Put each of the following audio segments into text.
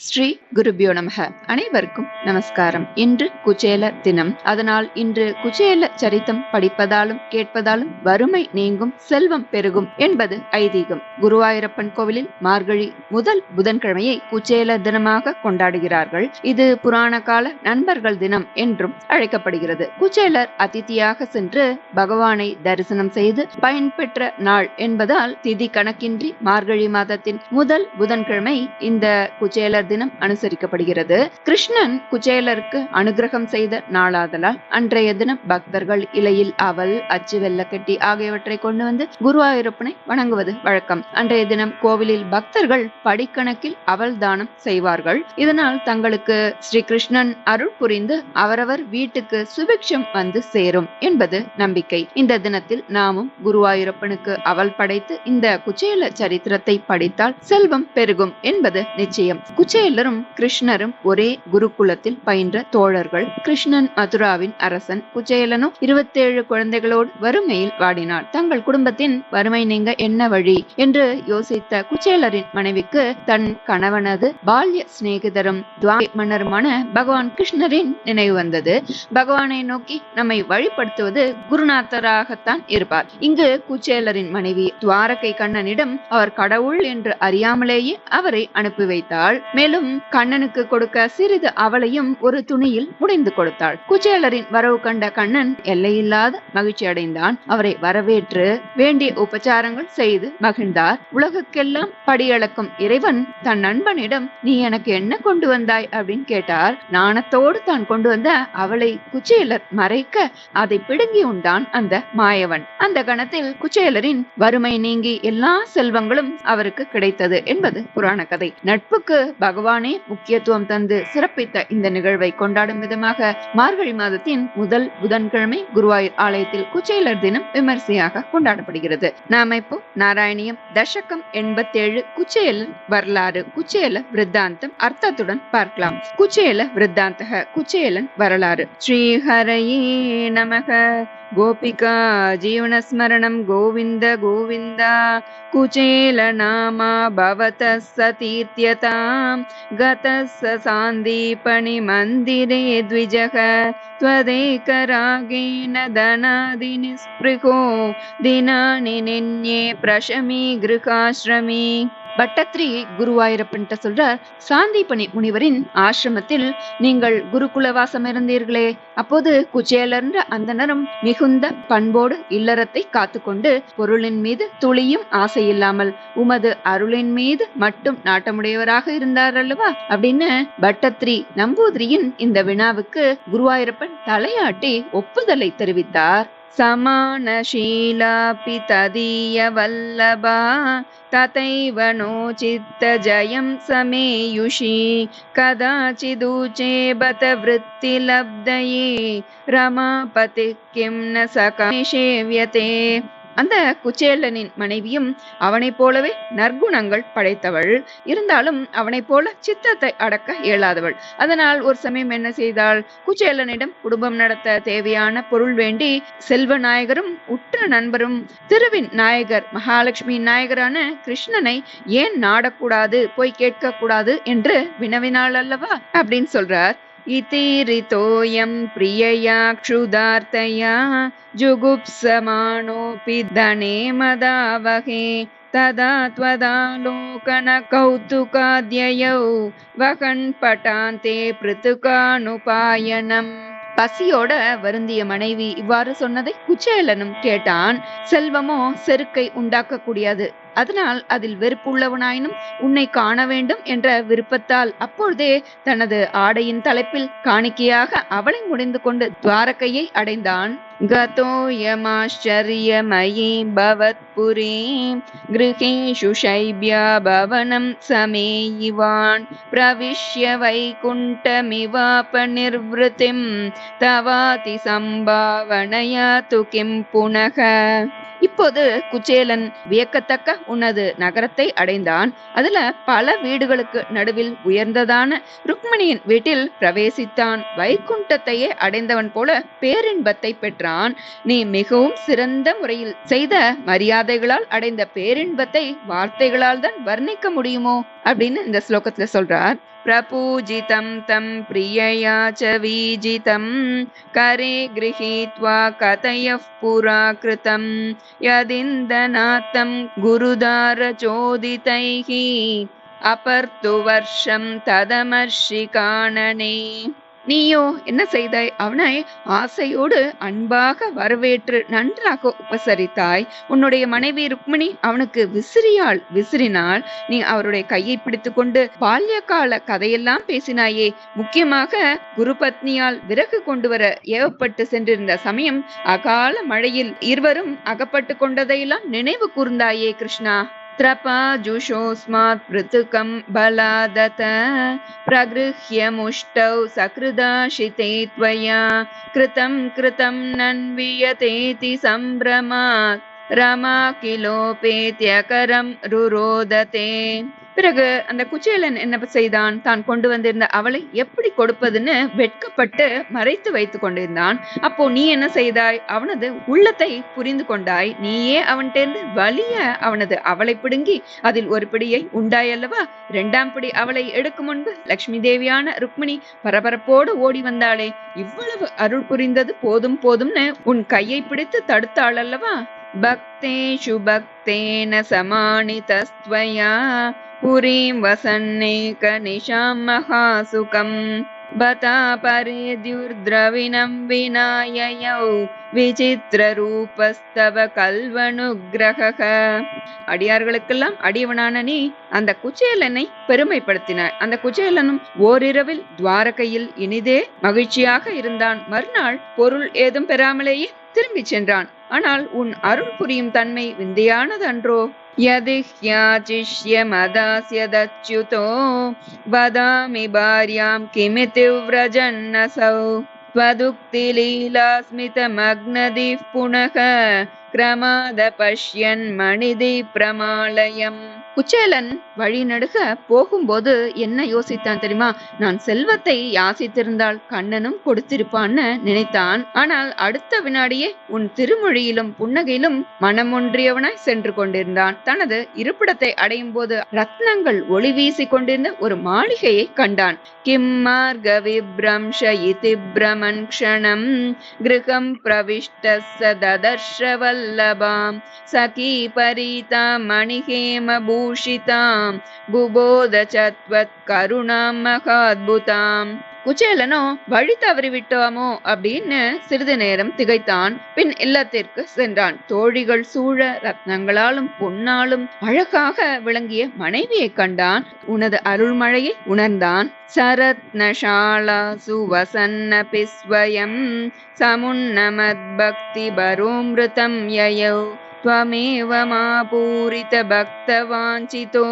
ஸ்ரீ குருபியோ நமக. அனைவருக்கும் நமஸ்காரம். இன்று குச்சேல தினம். அதனால் இன்று குச்சேல சரித்தம் படிப்பதாலும் கேட்பதாலும் வறுமை நீங்கும் செல்வம் பெருகும் என்பது ஐதீகம். குருவாயூரப்பன் கோவிலில் மார்கழி முதல் புதன்கிழமையை குச்சேல தினமாக கொண்டாடுகிறார்கள். இது புராண கால நண்பர்கள் தினம் என்றும் அழைக்கப்படுகிறது. குச்சேலர் அதிதியாக சென்று பகவானை தரிசனம் செய்து பயன்பெற்ற நாள் என்பதால் திதி கணக்கின்றி மார்கழி மாதத்தின் முதல் புதன்கிழமை இந்த குச்சேலர் தினம் அனுசரிக்கப்படுகிறது. கிருஷ்ணன் குஜேலருக்கு அனுகிரகம் செய்த நாளாதலால் அன்றைய தினம் பக்தர்கள் இலையில் அவல் அச்சு வெள்ளக்கட்டி ஆகியவற்றை கொண்டு வந்து குருவாயூரப்பனை வணங்குவது வழக்கம். அன்றைய தினம் கோவிலில் பக்தர்கள் படிக்கணக்கில் அவல் தானம் செய்வார்கள். இதனால் தங்களுக்கு ஸ்ரீ கிருஷ்ணன் அருள் புரிந்து அவரவர் வீட்டுக்கு சுபிக்ஷம் வந்து சேரும் என்பது நம்பிக்கை. இந்த தினத்தில் நாமும் குருவாயூரப்பனுக்கு அவல் படைத்து இந்த குச்சேல சரித்திரத்தை படித்தால் செல்வம் பெருகும் என்பது நிச்சயம். குச்ச குச்சேலரும் கிருஷ்ணரும் ஒரே குருகுலத்தில் பயின்ற தோழர்கள். கிருஷ்ணன் மதுராவின் அரசன் குச்சேலனோ இருபத்தேழு குழந்தைகளோடு வறுமையில் வாடினார் தங்கள் குடும்பத்தின் வறுமை நீங்க என்ன வழி? என்று யோசித்த குச்சேலரின் மனைவிக்கு தன் கணவனது பால்ய சிநேகிதரும் மன்னருமான பகவான் கிருஷ்ணரின் நினைவு வந்தது. பகவானை நோக்கி நம்மை வழிபடுத்துவது குருநாதராகத்தான் இருப்பார். இங்கு குச்சேலரின் மனைவி துவாரகை கண்ணனிடம் அவர் கடவுள் என்று அறியாமலேயே அவரை அனுப்பி வைத்தாள். மேலும் கண்ணனுக்கு கொடுக்க சிறிது அவளையும் ஒரு துணியில் முடிந்து கொடுத்தாள். குச்சேலரின் வரவு கண்ட கண்ணன் எல்லையில்லாத மகிழ்ச்சி அடைந்தான். அவரை வரவேற்று வேண்டிய உபச்சாரங்கள் செய்து மகிழ்ந்தார். உலகுக்கெல்லாம் படியளக்கும் இறைவன் தன் நண்பனிடம் நீ எனக்கு என்ன கொண்டு வந்தாய்? அப்படின்னு கேட்டார். நாணத்தோடு தான் கொண்டு வந்த அவளை குச்சேலர் மறைக்க அதை பிடுங்கி உண்டான் அந்த மாயவன். அந்த கணத்தில் குச்சேலரின் வறுமை நீங்கி எல்லா செல்வங்களும் அவருக்கு கிடைத்தது என்பது புராண கதை நட்புக்கு பகவானே முக்கியத்துவம் தந்து சிறப்பித்த இந்த நிகழ்வை கொண்டாடும் விதமாக மார்கழி மாதத்தின் முதல் புதன்கிழமை குருவாயூர் ஆலயத்தில் குச்சேலர் தினம் விமர்சையாக கொண்டாடப்படுகிறது நாம இப்போ நாராயணியம் தசகம் எண்பத்தேழு குச்சேலன் வரலாறு குச்சேல விருத்தாந்தம் அர்த்தத்துடன் பார்க்கலாம் குச்சேல விருத்தாந்தக குச்சேலன் வரலாறு ஸ்ரீஹரையே நமக गोपिका जीवनस्मरणं गोविन्द गोविन्द कुचेलनामा भवतः सतीत्यतां गतः स सान्दीपणिमन्दिरे द्विजः त्वदेकरागेण धनादिनिस्पृहो। दिनानि निन्ये प्रशमी गृहाश्रमी பட்டத்ரி குருவாயூரப்பன்ட்ட சொல்றார் சாந்திபணி முனிவரின் ஆசிரமத்தில் நீங்கள் குருகுல வாசம் இருந்தீர்களே அப்போது குச்சேலர்ன்ற அந்தனரும் மிகுந்த பண்போடு இல்லறத்தை காத்துக்கொண்டு பொருளின் மீது துளியும் ஆசை இல்லாமல் உமது அருளின் மீது மட்டும் நாட்டமுடையவராக இருந்தார் அல்லவா அப்படின்னு பட்டத்ரி நம்பூதிரியின் இந்த வினாவுக்கு குருவாயூரப்பன் தலையாட்டி ஒப்புதலை தெரிவித்தார். समानशीलापि तदीयवल्लभा तथैव नो चित्तजयं समेयुषी बत वृत्तिलब्धये रमापतिः किं न सकाशेव्यते அந்த குச்சேலனின் மனைவியும் அவனைப் போலவே நற்குணங்கள் படைத்தவள். இருந்தாலும் அவனைப் போல சித்தத்தை அடக்க இயலாதவள். அதனால் ஒரு சமயம் என்ன செய்தாள்? குச்சேலனிடம் குடும்பம் நடத்த தேவையான பொருள் வேண்டி செல்வ நாயகரும் உற்ற நண்பரும் திருவின் நாயகர் மகாலட்சுமி நாயகரான கிருஷ்ணனை ஏன் நாடக்கூடாது போய் கேட்க கூடாது என்று வினவினாள் அல்லவா? அப்படின்னு சொல்றார். इतिरितोऽयं प्रियया क्षुधार्तया जुगुप्समाणोऽपि धने मदावहे तदा त्वदालोकनकौतुकाद्ययौ वहन् पटान्ते पृथुकानुपायनम् பசியோட வருந்திய மனைவி இவ்வாறு சொன்னதை குச்சேலனும் கேட்டான் செல்வமோ செருக்கை உண்டாக்க கூடியது அதனால் அதில் வெறுப்புள்ளவனாயினும் உன்னை காண வேண்டும் என்ற விருப்பத்தால் அப்பொழுதே தனது ஆடையின் தலைப்பில் காணிக்கையாக அவளை முடிந்து கொண்டு துவாரகையை அடைந்தான் गतोऽयमाश्चर्यमयी भवत्पुरीं गृहेषु शैब्या भवनं समेयिवान् प्रविश्य वैकुण्ठमिवापनिर्वृतिं तवाति सम्भावनया तु किं पुनः இப்போது குச்சேலன் வியக்கத்தக்க உனது நகரத்தை அடைந்தான். அதுல பல வீடுகளுக்கு நடுவில் உயர்ந்ததான ருக்மணியின் வீட்டில் பிரவேசித்தான். வைகுண்டத்தையே அடைந்தவன் போல பேரின்பத்தை பெற்றான். நீ மிகவும் சிறந்த முறையில் செய்த மரியாதைகளால் அடைந்த பேரின்பத்தை வார்த்தைகளால் தான் வர்ணிக்க முடியுமோ? அப்படின்னு இந்த ஸ்லோகத்துல சொல்றார். प्रपूजितं तं प्रियया च वीजितं करे गृहीत्वा कथयः पुरा कृतं यदिन्दनात्तं गुरुदारचोदितैः अपर्तु वर्षं तदमर्षिकाणने நீயோ என்ன செய்தாய்? அவனை ஆசையோடு அன்பாக வரவேற்று நன்றாக உபசரித்தாய். உன்னுடைய மனைவி ருக்மிணி அவனுக்கு விசிறியாள் விசிறினால் நீ அவருடைய கையை பிடித்துக்கொண்டு பால்ய கால கதையெல்லாம் பேசினாயே. முக்கியமாக குரு பத்னியால் விறகு கொண்டு வர ஏவப்பட்டு சென்றிருந்த சமயம் அகால மழையில் இருவரும் அகப்பட்டு கொண்டதையெல்லாம் நினைவு கூர்ந்தாயே கிருஷ்ணா. त्रपाजुषोऽस्मात् पृथुकं बलादत प्रगृह्य मुष्टौ सकृदाशिते त्वया कृतं कृतं नन्वियतेति सम्भ्रमात् रमा किलोपेत्यकरं रुरोदते பிறகு அந்த குச்சேலன் என்ன செய்தான்? தான் கொண்டு வந்திருந்த அவளை எப்படி கொடுப்பதுன்னு வெட்கப்பட்டு மறைத்து வைத்துக் கொண்டிருந்தான். அப்போ நீ என்ன செய்தாய்? அவனது உள்ளத்தை புரிந்து கொண்டாய். நீயே அவன்கிட்ட வலிய அவனது அவளை பிடுங்கி அதில் ஒரு பிடியை உண்டாயல்லவா? இரண்டாம் பிடி அவளை எடுக்கும் முன்பு லட்சுமி தேவியான ருக்மிணி பரபரப்போடு ஓடி வந்தாளே. இவ்வளவு அருள் புரிந்தது போதும் போதும்னு உன் கையை பிடித்து தடுத்தாள் அல்லவா பக்தேஷு பக்தேன சமானிதஸ்த்வயா पुरीं वसन्नेकनिशां महासुखम् बता परेद्युर्द्रविणं विनाययौ விசித்திரரூபஸ்தவ கல்வனுகிரக அடியார்களுக்கெல்லாம் அடியவனான நீ அந்த குச்சேலனை பெருமைப்படுத்தினாய் அந்த குச்சேலனும் ஓரிரவில் துவாரகையில் இனிதே மகிழ்ச்சியாக இருந்தான் மறுநாள் பொருள் ஏதும் பெறாமலேயே திரும்பிச் சென்றான் ஆனால் உன் அருள் புரியும் தன்மை விந்தையானது அன்றோ यदिह्याचिष्यमदास्यदच्युतो वदामि भार्यां किमिति व्रजन्नसौ त्वदुक्तिलीलास्मितमग्नदिः पुनः क्रमाद पश्यन् मणिदीप्रमालयम् குச்சேலன் வழிநடுக போகும்போது என்ன யோசித்தான் தெரியுமா? நான் செல்வத்தை யாசித்திருந்தால் கண்ணனும் கொடுத்திருப்பான்னு நினைத்தான். ஆனால் அடுத்த வினாடியே உன் திருமொழியிலும் புன்னகையிலும் மனம் ஒன்றியவனாய் சென்று கொண்டிருந்தான். தனது இருப்பிடத்தை அடையும் போது ரத்னங்கள் ஒளி வீசி கொண்டிருந்த ஒரு மாளிகையை கண்டான். கிம் மார்க விப்ரம்ஷ இதி பிரமன் க்ஷணம் கிருகம் பிரவிஷ்ட சதர்ஷ வல்லபாம். சகி பரீதா மணிஹேம பூஷிதாம். புபோத சத்வத் கருணாம் மகாத்புதாம். குச்சேலனோ வழி தவறி விட்டோமோ அப்படின்னு சிறிது நேரம் திகைத்தான். பின் இல்லத்திற்கு சென்றான். தோழிகள் சூழ ரத்னங்களாலும் பொன்னாலும் அழகாக விளங்கிய மனைவியை கண்டான். உனது அருள்மழையை உணர்ந்தான். சரத்னஷாலா சுவசன்ன பிஸ்வயம் சமுன்னமத் பக்தி பரோமிருதம் யயோ. त्वमेव मापूरितभक्तवाञ्छितो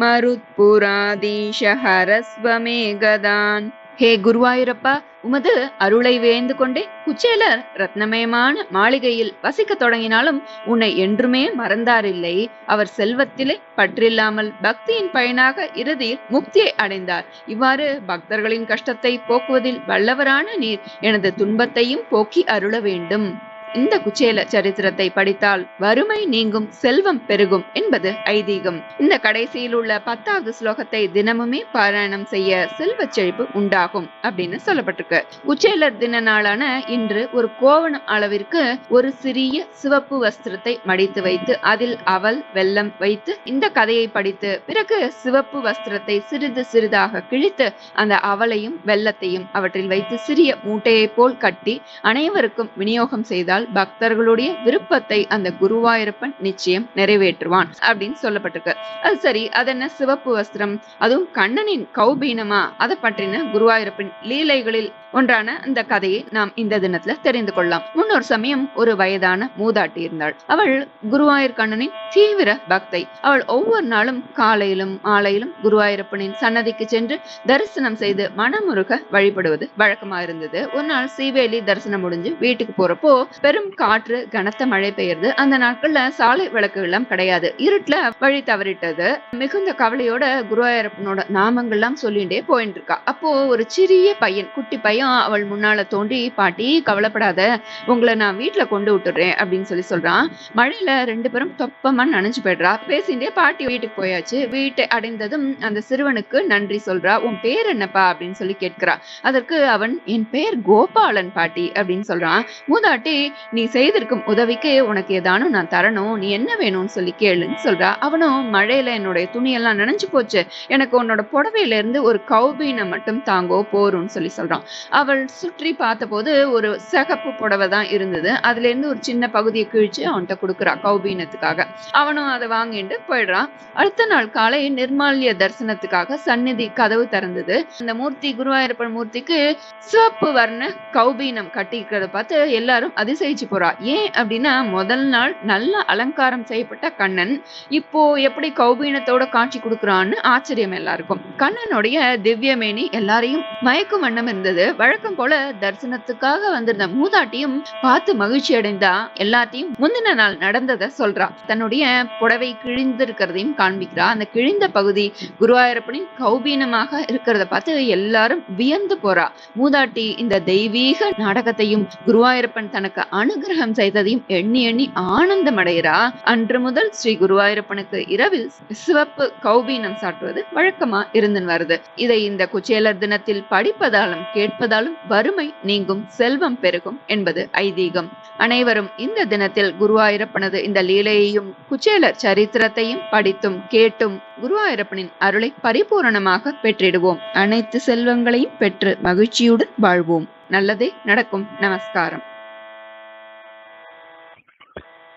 மருத்புராதீஷ ஹரஸ்வமே கதான் ஹே குருவாயூரப்பா உமது அருளை வேந்து கொண்டே குச்சேலர் ரத்னமயமான மாளிகையில் வசிக்க தொடங்கினாலும் உன்னை என்றுமே மறந்தாரில்லை அவர் செல்வத்திலே பற்றில்லாமல் பக்தியின் பயனாக இறுதியில் முக்தியை அடைந்தார் இவ்வாறு பக்தர்களின் கஷ்டத்தை போக்குவதில் வல்லவரான நீர் எனது துன்பத்தையும் போக்கி அருள வேண்டும் இந்த குச்சேல சரித்திரத்தை படித்தால் வறுமை நீங்கும் செல்வம் பெருகும் என்பது ஐதீகம். இந்த கடைசியில் உள்ள பத்தாவது ஸ்லோகத்தை தினமுமே பாராயணம் செய்ய செல்வ செழிப்பு உண்டாகும் அப்படின்னு சொல்லப்பட்டிருக்கு. குச்சேலர் தின நாளான இன்று ஒரு கோவணம் அளவிற்கு ஒரு சிறிய சிவப்பு வஸ்திரத்தை மடித்து வைத்து அதில் அவல் வெல்லம் வைத்து இந்த கதையை படித்து பிறகு சிவப்பு வஸ்திரத்தை சிறிது சிறிதாக கிழித்து அந்த அவலையும் வெள்ளத்தையும் அவற்றில் வைத்து சிறிய மூட்டையை போல் கட்டி அனைவருக்கும் விநியோகம் செய்தால் ஆனால் பக்தர்களுடைய விருப்பத்தை அந்த குருவாயூரப்பன் நிச்சயம் நிறைவேற்றுவான் அப்படின்னு சொல்லப்பட்டிருக்கு. அது சரி அது என்ன சிவப்பு வஸ்திரம்? அதுவும் கண்ணனின் கௌபீனமா? அதை பற்றின குருவாயூரப்பன் லீலைகளில் ஒன்றான அந்த கதையை நாம் இந்த தினத்துல தெரிந்து கொள்ளலாம். முன்னொரு சமயம் ஒரு வயதான மூதாட்டி இருந்தாள். அவள் குருவாயூர் கண்ணனின் தீவிர பக்தை. அவள் ஒவ்வொரு நாளும் காலையிலும் மாலையிலும் குருவாயூரப்பனின் சன்னதிக்கு சென்று தரிசனம் செய்து மனமுருக வழிபடுவது வழக்கமா இருந்தது. ஒரு நாள் சீவேலி தரிசனம் முடிஞ்சு வீட்டுக்கு போறப்போ பெரும் காற்று கனத்த மழை பெய்யுது அந்த நாட்கள்ல சாலை விளக்கு எல்லாம் கிடையாது. இருட்டுல வழி தவறிட்டது. மிகுந்த கவலையோட குருவாயூரப்பனோட நாமங்கள்லாம் சொல்லிட்டே போயிட்டு இருக்கா அப்போ ஒரு சிறிய பையன் குட்டி பையன் அவள் முன்னால தோண்டி பாட்டி கவலைப்படாத உங்களை நான் வீட்டுல கொண்டு விட்டுறேன் அப்படின்னு சொல்லி சொல்றான். மழையில ரெண்டு பேரும் தொப்பமா நனைஞ்சு போயிடுறா. பேசிட்டே பாட்டி வீட்டுக்கு போயாச்சு. வீட்டை அடைந்ததும் அந்த சிறுவனுக்கு நன்றி சொல்றா. உன் பேர் என்னப்பா? அப்படின்னு சொல்லி கேட்கிறா. அதற்கு அவன் என் பேர் கோபாலன் பாட்டி அப்படின்னு சொல்றான். மூதாட்டி நீ செய்திருக்கும் உதவிக்கு உனக்கு ஏதானும் நான் தரணும். நீ என்ன வேணும்னு சொல்லி கேளுன்னு சொல்றா. அவனும் மழையில என்னுடைய துணியெல்லாம் நனைஞ்சு போச்சு. எனக்கு உன்னோட புடவையில இருந்து ஒரு கௌபீனை மட்டும் தாங்கோ போரும்னு சொல்லி சொல்றான். அவள் சுற்றி பார்த்தபோது ஒரு சிகப்பு புடவை தான் இருந்தது. அதுல இருந்து ஒரு சின்ன பகுதியை கிழிச்சு அவன்கிட்ட கொடுக்குறா கௌபீனத்துக்காக. அவனும் அதை வாங்கிட்டு போயிடுறான். அடுத்த நாள் காலை நிர்மால்ய தரிசனத்துக்காக சந்நிதி கதவு திறந்தது. அந்த மூர்த்தி குருவாயூரப்பன் மூர்த்திக்கு சிவப்பு வர்ண கௌபீனம் கட்டிக்கிறத பார்த்து எல்லாரும் அதிசய அதிசயிச்சு போறா. ஏன் அப்படின்னா முதல் நாள் நல்ல அலங்காரம் செய்யப்பட்ட கண்ணன் இப்போ எப்படி கௌபீனத்தோட காட்சி கொடுக்குறான்னு ஆச்சரியம் எல்லாருக்கும். கண்ணனுடைய திவ்யமேனி எல்லாரையும் மயக்கும் வண்ணம் இருந்தது. வழக்கம் போல தரிசனத்துக்காக வந்திருந்த மூதாட்டியும் பார்த்து மகிழ்ச்சி அடைந்தா. எல்லாத்தையும் முந்தின நாள் நடந்ததை சொல்றா. தன்னுடைய புடவை கிழிந்திருக்கிறதையும் காண்பிக்கிறா. அந்த கிழிந்த பகுதி குருவாயூரப்பனின் கௌபீனமாக இருக்கிறத பார்த்து எல்லாரும் வியந்து போறா. மூதாட்டி இந்த தெய்வீக நாடகத்தையும் குருவாயூரப்பன் தனக்கு அனுகிரகம் செய்ததையும் எண்ணி எண்ணி ஆனந்தம் அடைகிறா அன்று முதல் ஸ்ரீ குருவாயூரப்பனுக்கு இரவில் சிவப்பு கௌபீனம் சாட்டுவது வழக்கமா இருந்து வருது. இதை இந்த குச்சேலர் தினத்தில் படிப்பதாலும் கேட்பதாலும் வறுமை நீங்கும் செல்வம் பெருகும் என்பது ஐதீகம். அனைவரும் இந்த தினத்தில் குருவாயூரப்பனது இந்த லீலையையும் குச்சேலர் சரித்திரத்தையும் படித்தும் கேட்டும் குருவாயூரப்பனின் அருளை பரிபூரணமாக பெற்றிடுவோம். அனைத்து செல்வங்களையும் பெற்று மகிழ்ச்சியுடன் வாழ்வோம். நல்லதே நடக்கும். நமஸ்காரம்.